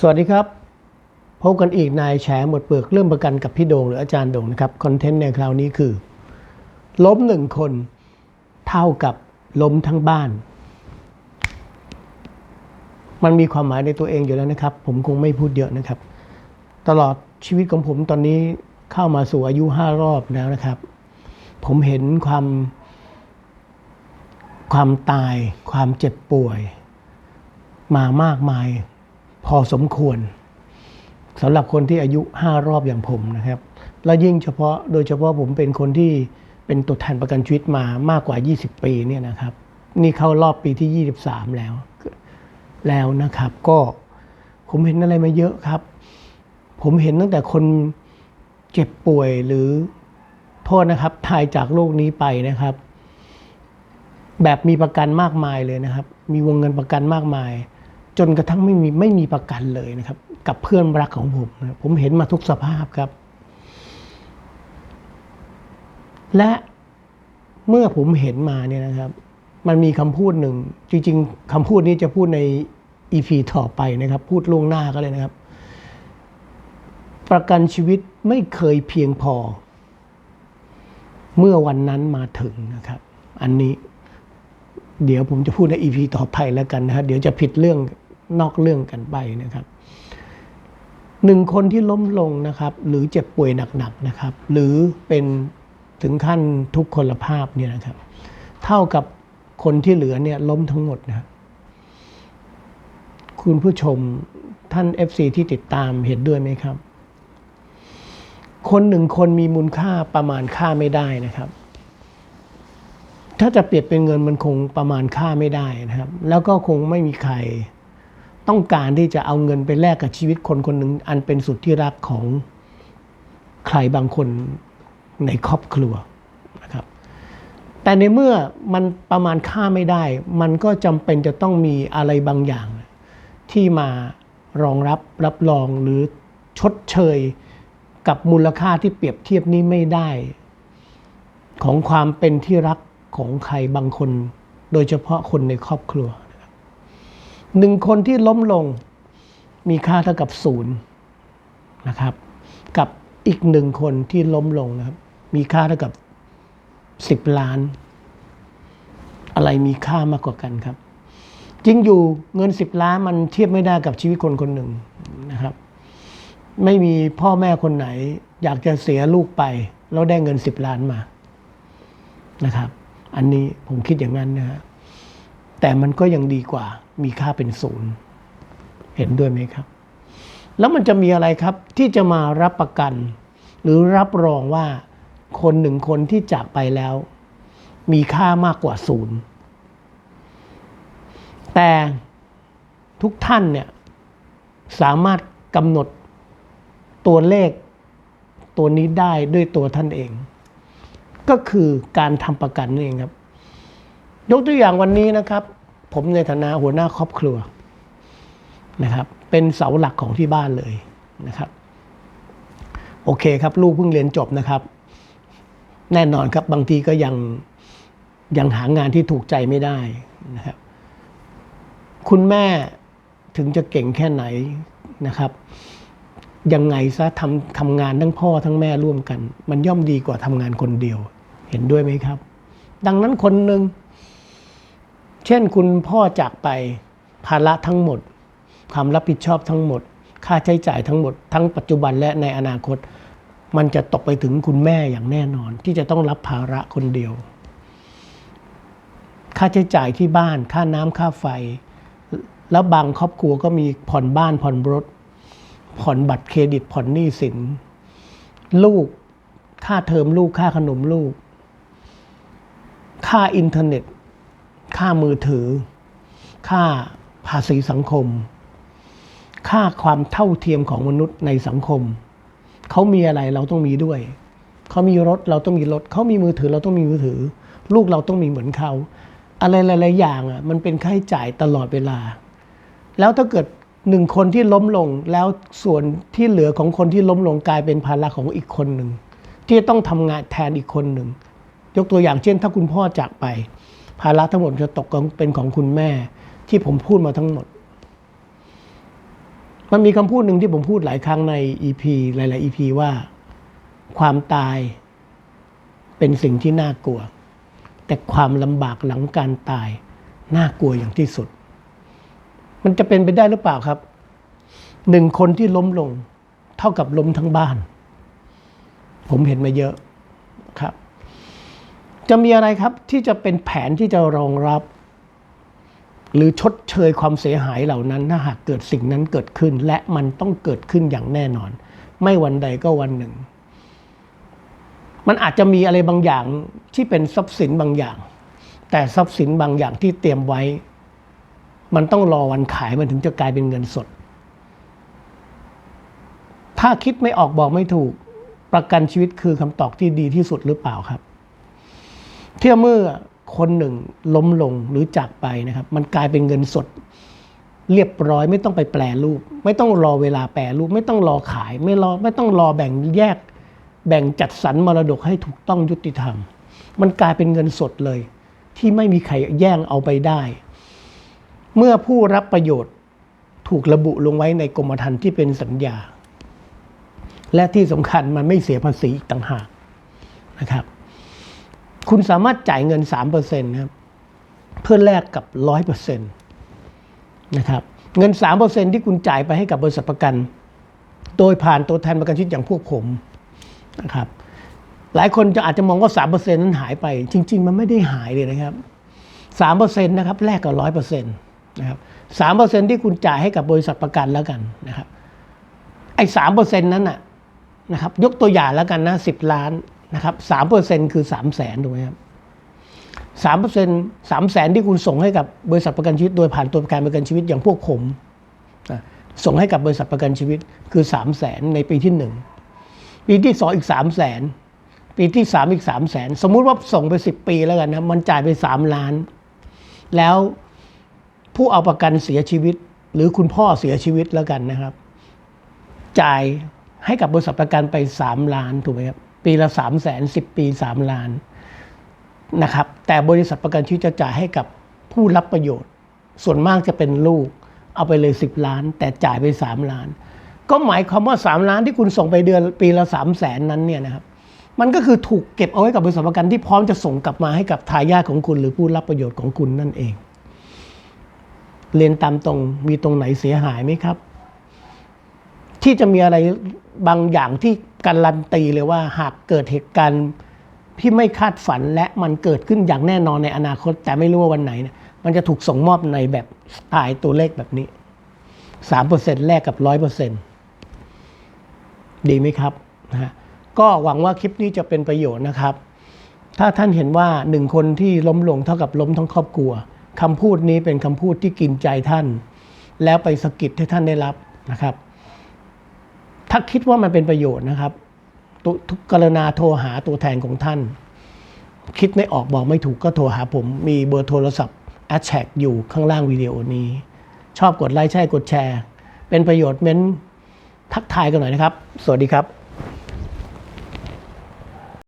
สวัสดีครับ พบกันอีกนายแฉหมดเปลือกเรื่องประกันกับพี่โดงหรืออาจารย์โดงนะครับ คอนเทนต์ในคราวนี้คือ ล้มหนึ่งคนเท่ากับล้มทั้งบ้าน มันมีความหมายในตัวเองอยู่แล้วนะครับ ผมคงไม่พูดเยอะนะครับ ตลอดชีวิตของผมตอนนี้เข้ามาสู่อายุห้ารอบแล้วนะครับ ผมเห็นความ ความตาย ความเจ็บป่วย มามากมาย พอสมควรสำหรับคนที่อายุห้ารอบอย่างผมนะครับ และยิ่งเฉพาะโดยเฉพาะผมเป็นคนที่เป็นตัวแทนประกันชีวิตมามากกว่า 20 ปีเนี่ยนะครับ นี่เข้ารอบปีที่ 23 แล้วแล้วนะครับ ก็ผมเห็นอะไรมาเยอะครับ ผมเห็นตั้งแต่คนเจ็บป่วยหรือโทษนะครับตายจากโลกนี้ไปนะครับ แบบมีประกันมากมายเลยนะครับ มีวงเงินประกันมากมาย จนกระทั่งไม่มีไม่มีประกันเลยนะครับ กับเพื่อนรักของผมนะผมเห็นมาทุกสภาพครับ และเมื่อผมเห็นมาเนี่ยนะครับ มันมีคำพูดหนึ่ง จริง ๆคำพูดนี้จะพูดในอีพีต่อไปนะครับ พูดล่วงหน้าก็เลยนะครับ ประกันชีวิตไม่เคยเพียงพอ เมื่อวันนั้นมาถึงนะครับ อันนี้เดี๋ยวผมจะพูดในอีพีต่อไปแล้วกันนะครับเดี๋ยวจะผิดเรื่อง นอกเรื่องกันไปนะครับหนึ่งคนที่ล้มลงนะครับ หรือเจ็บป่วยหนักๆนะครับ หรือเป็นถึงขั้นทุกคนลภาพเนี่ยนะครับ เท่ากับคนที่เหลือเนี่ยล้มทั้งหมดนะครับคุณผู้ชมท่าน FC ที่ติดตามเห็นด้วยไหมครับ คนหนึ่งคนมีมูลค่าประมาณค่าไม่ได้นะครับ ถ้าจะเปรียบเป็นเงินมันคงประมาณค่าไม่ได้นะครับ แล้วก็คงไม่มีใคร ต้องการที่จะเอาเงินไปแลกกับชีวิตคนคนหนึ่งอันเป็นสุดที่รักของใครบางคนในครอบครัวนะครับ แต่ในเมื่อมันประมาณค่าไม่ได้ มันก็จำเป็นจะต้องมีอะไรบางอย่าง ที่มารองรับรับรองหรือชดเชยกับมูลค่าที่เปรียบเทียบนี้ไม่ได้ ของความเป็นที่รักของใครบางคน โดยเฉพาะคนในครอบครัว หนึ่งคนที่ล้มลงมีค่าเท่ากับศูนย์นะครับ กับอีกหนึ่งคนที่ล้มลงนะครับ มีค่าเท่ากับสิบล้าน อะไรมีค่ามากกว่ากันครับ จริงอยู่เงินสิบล้านมันเทียบไม่ได้กับชีวิตคนคนหนึ่งนะครับ ไม่มีพ่อแม่คนไหน อยากจะเสียลูกไป แล้วได้เงินสิบล้านมานะครับ อันนี้ผมคิดอย่างนั้นนะฮะ แต่มันก็ยังดีกว่า มีค่าเป็นศูนย์ เห็นด้วยไหมครับ แล้วมันจะมีอะไรครับที่จะมารับประกัน หรือรับรองว่าคนหนึ่งคนที่จากไปแล้ว มีค่ามากกว่าศูนย์ แต่ทุกท่านเนี่ยสามารถกำหนดตัวเลขตัวนี้ได้ด้วยตัวท่านเอง ก็คือการทำประกันนั่นเองครับ ยกตัวอย่างวันนี้นะครับ ผมในฐานะหัวหน้าครอบครัวนะครับ เป็นเสาหลักของที่บ้านเลยนะครับ โอเคครับ ลูกเพิ่งเรียนจบนะครับ แน่นอนครับบางทีก็ยังยังหางานที่ถูกใจไม่ได้นะครับ คุณแม่ถึงจะเก่งแค่ไหนนะครับยังไงซะทำทำงานทั้งพ่อทั้งแม่ร่วมกัน มันย่อมดีกว่าทำงานคนเดียว เห็นด้วยไหมครับ ดังนั้นคนหนึ่ง เช่นคุณพ่อจากไปภาระทั้งหมด ความรับผิดชอบทั้งหมด ค่าใช้จ่ายทั้งหมด ทั้งปัจจุบันและในอนาคต มันจะตกไปถึงคุณแม่อย่างแน่นอน ที่จะต้องรับภาระคนเดียว ค่าใช้จ่ายที่บ้าน ค่าน้ำค่าไฟ แล้วบางครอบครัวก็มีผ่อนบ้านผ่อนรถ ผ่อนบัตรเครดิตผ่อนหนี้สิน ลูก ค่าเทอมลูกค่าขนมลูก ค่าอินเทอร์เน็ต ค่ามือถือ ค่าภาษีสังคม ค่าความเท่าเทียมของมนุษย์ในสังคม เขามีอะไรเราต้องมีด้วย เขามีรถเราต้องมีรถ เขามีมือถือเราต้องมีมือถือ ลูกเราต้องมีเหมือนเขา อะไรหลายๆอย่างอะมันเป็นค่าใช้จ่ายตลอดเวลา แล้วถ้าเกิดหนึ่งคนที่ล้มลงแล้วส่วนที่เหลือของคนที่ล้มลงกลายเป็นภาระของอีกคนหนึ่งที่ต้องทำงานแทนอีกคนหนึ่ง ยกตัวอย่างเช่น ถ้าคุณพ่อจากไป ภาระทั้งหมดจะตกเป็นของคุณแม่ ที่ผมพูดมาทั้งหมด มันมีคำพูดหนึ่งที่ผมพูดหลายครั้งใน EP หลาย ๆ EP ว่า ความตายเป็นสิ่งที่น่ากลัว แต่ความลำบากหลังการตาย น่ากลัวอย่างที่สุด มันจะเป็นไปได้หรือเปล่าครับหนึ่งคนที่ล้มลง เท่ากับล้มทั้งบ้าน ผมเห็นมาเยอะครับ จะมีอะไรครับที่จะเป็นแผนที่จะรองรับ หรือชดเชยความเสียหายเหล่านั้นถ้าหากเกิดสิ่งนั้นเกิดขึ้น และมันต้องเกิดขึ้นอย่างแน่นอน ไม่วันใดก็วันหนึ่ง มันอาจจะมีอะไรบางอย่างที่เป็นทรัพย์สินบางอย่าง แต่ทรัพย์สินบางอย่างที่เตรียมไว้ มันต้องรอวันขายมันถึงจะกลายเป็นเงินสด ถ้าคิดไม่ออกบอกไม่ถูกประกันชีวิตคือคำตอบที่ดีที่สุดหรือเปล่าครับ เที่ยเมื่อคนหนึ่งล้มลงหรือจากไปนะครับ มันกลายเป็นเงินสด เรียบร้อยไม่ต้องไปแปลรูป ไม่ต้องรอเวลาแปลรูป ไม่ต้องรอขาย ไม่รอไม่ต้องรอแบ่งแยก แบ่งจัดสรรมรดกให้ถูกต้องยุติธรรม มันกลายเป็นเงินสดเลย ที่ไม่มีใครแย่งเอาไปได้ เมื่อผู้รับประโยชน์ถูกระบุลงไว้ในกรมธรรม์ที่เป็นสัญญา และที่สำคัญมันไม่เสียภาษีต่างหากนะครับ คุณสามารถจ่ายเงิน3%นะครับเพื่อแลกกับ 100%นะครับเงิน 3%ที่คุณจ่ายไปให้กับบริษัทประกัน โดยผ่านตัวแทนประกันชีวิตอย่างพวกผมนะครับหลายคนจะอาจจะมองว่า 3%นั้นหายไป จริง ๆ มันไม่ได้หายเลยนะครับ 3%นะครับแลกกับ 100%นะครับ3%ที่คุณจ่ายให้กับบริษัทประกันแล้วกันนะครับไอ้สามเปอร์เซ็นต์นั้นน่ะนะครับยกตัวอย่างแล้วกันนะสิบล้าน นะครับสามเปอร์เซ็นต์คือสามแสนถูกไหมครับสามเปอร์เซ็นต์สามแสนที่คุณส่งให้กับบริษัทประกันชีวิต โดยผ่านตัวการประกันชีวิตอย่างพวกผมนะส่งให้กับบริษัทประกันชีวิตคือสามแสนในปีที่หนึ่งปีที่สองอีกสามแสนปีที่สามอีกสามแสนสมมุติว่าส่งไปสิบปีแล้วกันนะมันจ่ายไปสามล้าน แล้วผู้เอาประกันเสียชีวิต หรือคุณพ่อเสียชีวิตแล้วกันนะครับ จ่ายให้กับบริษัทประกันไป3ล้านถูกไหมครับ ปีละ3 0 0แสนสิปี 3 ล้านนะครับแต่บริษัทประกันชีวิตจะจ่ายให้กับผู้รับประโยชน์ ส่วนมากจะเป็นลูก เอาไปเลย 10 ล้าน แต่จ่ายไป 3 ล้าน ก็หมายความว่า 3 ล้านที่คุณส่งไปเดือนปีละ 3 0 0แสนนั้นเนี่ยนะครับมันก็คือถูกเก็บเอาไว้กับบริษัทประกันที่พร้อมจะส่งกลับมาให้กับทายาทของคุณ หรือผู้รับประโยชน์ของคุณนั่นเอง เรียนตามตรงมีตรงไหนเสียหายไหมครับ ที่จะมีอะไรบางอย่างที่ การันตีเลยว่าหากเกิดเหตุการณ์ที่ไม่คาดฝันและมันเกิดขึ้นอย่างแน่นอนในอนาคต แต่ไม่รู้ว่าวันไหนเนี่ยมันจะถูกส่งมอบในแบบสไตล์ตัวเลขแบบนี้สามเปอร์เซ็นต์แลกกับร้อยเปอร์เซ็นต์ดีไหมครับนะฮะก็หวังว่าคลิปนี้จะเป็นประโยชน์นะครับ ถ้าท่านเห็นว่าหนึ่งคนที่ล้มลงเท่ากับล้มทั้งครอบครัวคำพูดนี้เป็นคำพูดที่กินใจท่าน แล้วไปสกิดให้ท่านได้รับนะครับ ถ้าคิดว่ามันเป็นประโยชน์นะครับตุทุกกรณาโทรหาตัวแทนของท่าน คิดไม่ออกบอกไม่ถูกก็โทรหาผม มีเบอร์โทรศัพท์แอดแท็กอยู่ข้างล่างวิดีโอนี้ ชอบกดไลค์ใช่กดแชร์ เป็นประโยชน์เม้นทักทายกันหน่อยนะครับ สวัสดีครับ